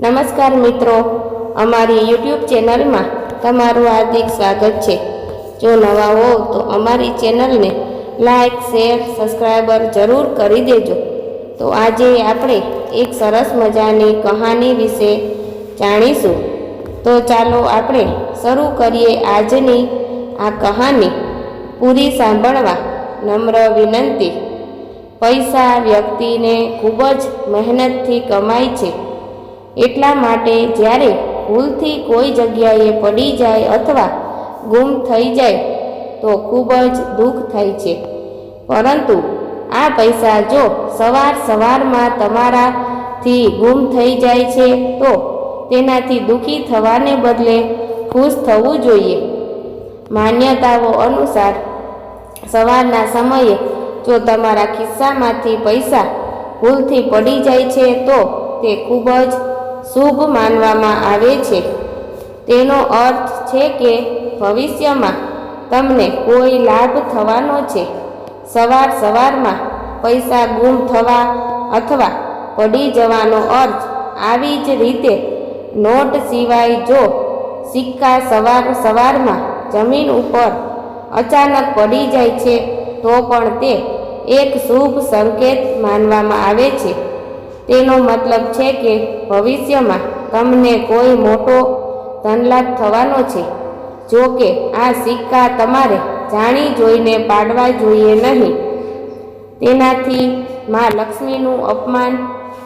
નમસ્કાર મિત્રો, અમારી યુટ્યુબ ચેનલમાં તમારું હાર્દિક સ્વાગત છે. જો નવા હો તો અમારી ચેનલને લાઈક, શેર સબસ્ક્રાઈબર જરૂર કરી દેજો. તો આજે આપણે એક સરસ મજાની કહાની વિશે જાણીશું. તો ચાલો આપણે શરૂ કરીએ આજની આ કહાની. પૂરી સાંભળવા નમ્ર વિનંતી. પૈસા વ્યક્તિને ખૂબ જ મહેનતથી કમાય છે. એટલા માટે જ્યારે ભૂલથી કોઈ જગ્યાએ પડી જાય અથવા ગુમ થઈ જાય, તો ખૂબ જ દુઃખ થાય છે. પરંતુ આ પૈસા જો સવાર સવારમાં તમારાથી ગુમ થઈ જાય છે, તો તેનાથી દુઃખી થવાને બદલે ખુશ થવું જોઈએ. માન્યતાઓ અનુસાર, સવારના સમયે જો તમારા ખિસ્સામાંથી પૈસા ભૂલથી પડી જાય છે, તો તે ખૂબ જ શુભ માનવામાં આવે છે. તેનો અર્થ છે કે ભવિષ્યમાં તમને કોઈ લાભ થવાનો છે. સવાર સવારમાં પૈસા ગુમ થવા અથવા પડી જવાનો અર્થ આવી જ રીતે નોટ સિવાય જો સિક્કા સવાર સવારમાં જમીન ઉપર અચાનક પડી જાય છે તો પણ તે એક શુભ સંકેત માનવામાં આવે છે. તેનો મતલબ છે કે ભવિષ્યમાં તમને કોઈ મોટો ધનલાભ થવાનો છે. જો કે આ સિક્કા તમારે જાણી જોઈને પાડવા જોઈએ નહીં. તેનાથી માં લક્ષ્મીનું અપમાન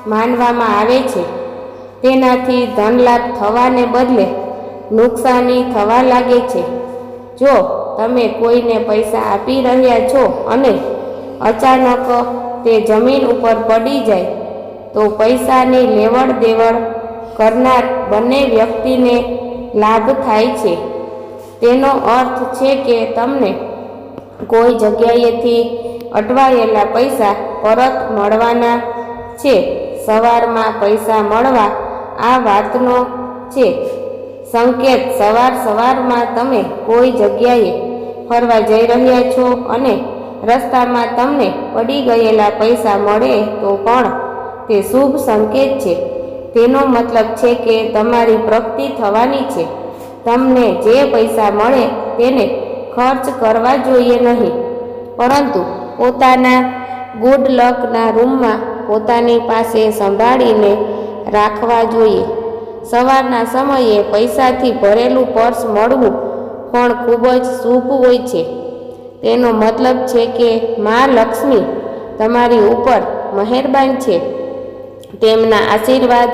માનવામાં આવે છે. તેનાથી ધનલાભ થવાને બદલે નુકસાની થવા લાગે છે. જો તમે કોઈને પૈસા આપી રહ્યા છો અને અચાનક તે જમીન ઉપર પડી જાય તો પૈસાની લેવડ દેવડ કરનાર બંને વ્યક્તિને લાભ થાય છે. તેનો અર્થ છે કે તમને કોઈ જગ્યાએથી અટવાયેલા પૈસા પરત મળવાના છે. સવારમાં પૈસા મળવા આ વાતનો છે. સંકેત, સવાર સવારમાં તમે કોઈ જગ્યાએ ફરવા જઈ રહ્યા છો અને રસ્તામાં તમને પડી ગયેલા પૈસા મળે તો પણ તે શુભ સંકેત છે. તેનો મતલબ છે કે તમારી પ્રગતિ થવાની છે. તમને જે પૈસા મળે તેને ખર્ચ કરવા જોઈએ નહીં. પરંતુ પોતાના ગુડ લકના રૂમમાં પોતાની પાસે સંભાળીને રાખવા જોઈએ. સવારના સમયે પૈસાથી ભરેલું પર્સ મળવું પણ ખૂબ જ શુભ હોય છે. તેનો મતલબ છે કે મા લક્ષ્મી તમારી ઉપર મહેરબાન છે. તેમના આશીર્વાદ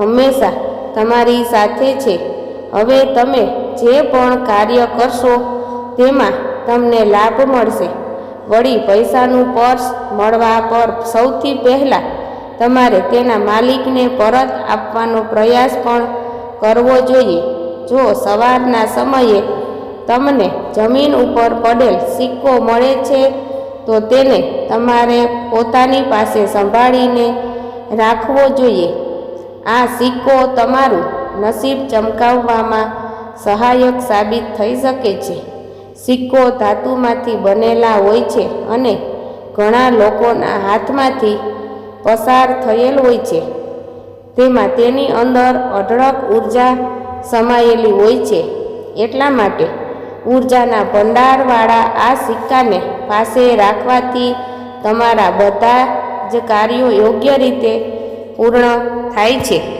હંમેશા તમારી સાથે છે. હવે તમે જે પણ કાર્ય કરશો, તેમાં તમને લાભ મળશે. વળી પૈસાનું પર્સ મળવા પર સૌથી પહેલાં તમારે તેના માલિકને પરત આપવાનો પ્રયાસ પણ કરવો જોઈએ. જો સવારના સમયે તમને જમીન ઉપર પડેલ સિક્કો મળે છે, તો તેને તમારે પોતાની પાસે સંભાળીને રાખવો જોઈએ. આ સિક્કો તમારું નસીબ ચમકાવવામાં સહાયક સાબિત થઈ શકે છે. સિક્કો ધાતુમાંથી બનેલા હોય છે અને ઘણા લોકોના હાથમાંથી પસાર થયેલ હોય છે. તેમાં તેની અંદર અઢળક ઊર્જા સમાયેલી હોય છે. એટલા માટે ઉર્જાના ભંડારવાળા આ સિક્કાને પાસે રાખવાથી તમારા બધા જ કાર્યો યોગ્ય રીતે પૂર્ણ થાય છે.